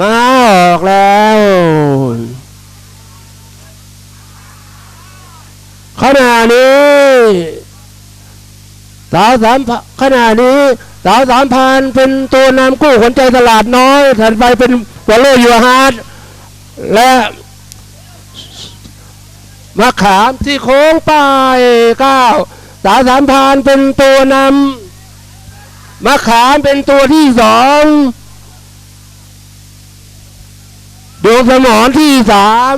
มาออกแล้วขณะนี้สาวสามพขณะนี้สาวสามพันเป็นตัวนำกู้ขนใจตลาดน้อยถัดไปเป็นวอลโลยูฮาร์ดและมะขามที่โค้งไปเก้าสาวสามพันเป็นตัวนำมะขามเป็นตัวที่สอง ดวงสมอนที่สาม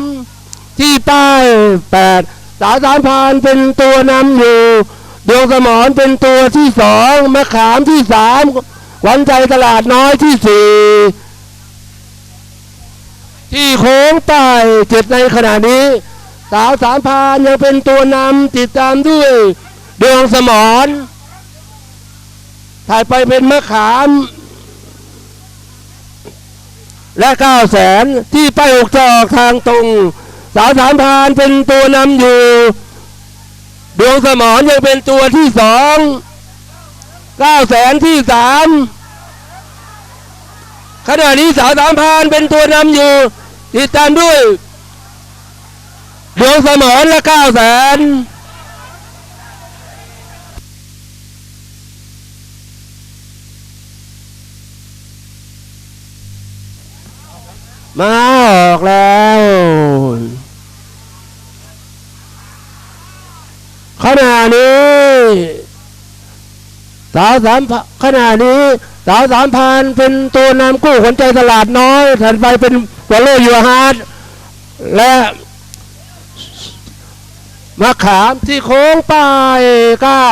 ที่ป้ายแปดสาวสามพันเป็นตัวนำอยู่ดวงสมอนเป็นตัวที่สองมะขามที่สามขวัญใจตลาดน้อยที่สี่ที่โค้งใต้เจ็ดในขณะนี้ สาวสามพานยังเป็นตัวนำติดตามด้วยดวงสมอนถ่ายไปเป็นมะขาม และเก้าแสนที่ไป้ายอกจอกทางตรง สาวสามพานเป็นตัวนำอยู่ ดวงสมอนยังเป็นตัวที่สองเก้าแสนที่สามขณะนี้สาวสามพานเป็นตัวนำอยู่ ติดตามด้วย ดวงสมอนและเก้าแสน มาออกแล้วขณะนี้สาวสามพขณะนี้สาวสามพันเป็นตัวนำกู้ขนใจตลาดน้อยถัดไปเป็นวอลโลยูฮาร์ดและมะขามที่โค้งไปเก้า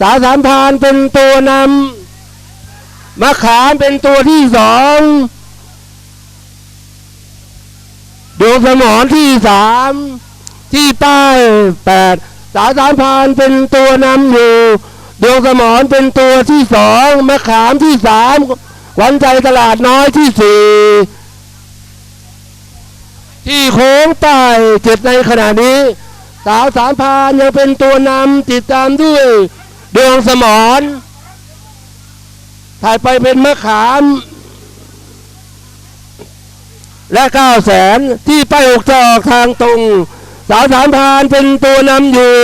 สาวสามพันเป็นตัวนำมะขามเป็นตัวที่สอง ดวงสมอนที่สามที่ป้ายแปดสาวสามพานเป็นตัวนำอยู่ ดวงสมอนเป็นตัวที่สองมะขามที่สามขวัญใจตลาดน้อยที่สี่ที่โค้งใต้เจ็ดในขณะนี้ สาวสามพานยังเป็นตัวนำติดตามด้วยดวงสมอนถ่ายไปเป็นมะขาม และเก้าแสนที่ไป้ายอกจอกทางตรง สาวสามพานเป็นตัวนำอยู่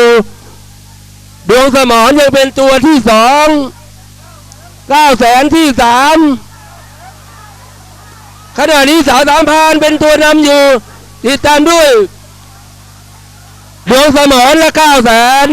ดวงสมอนยังเป็นตัวที่สองเก้าแสนที่สามขณะนี้สาวสามพานเป็นตัวนำอยู่ ติดตามด้วย ดวงสมอนและเก้าแสน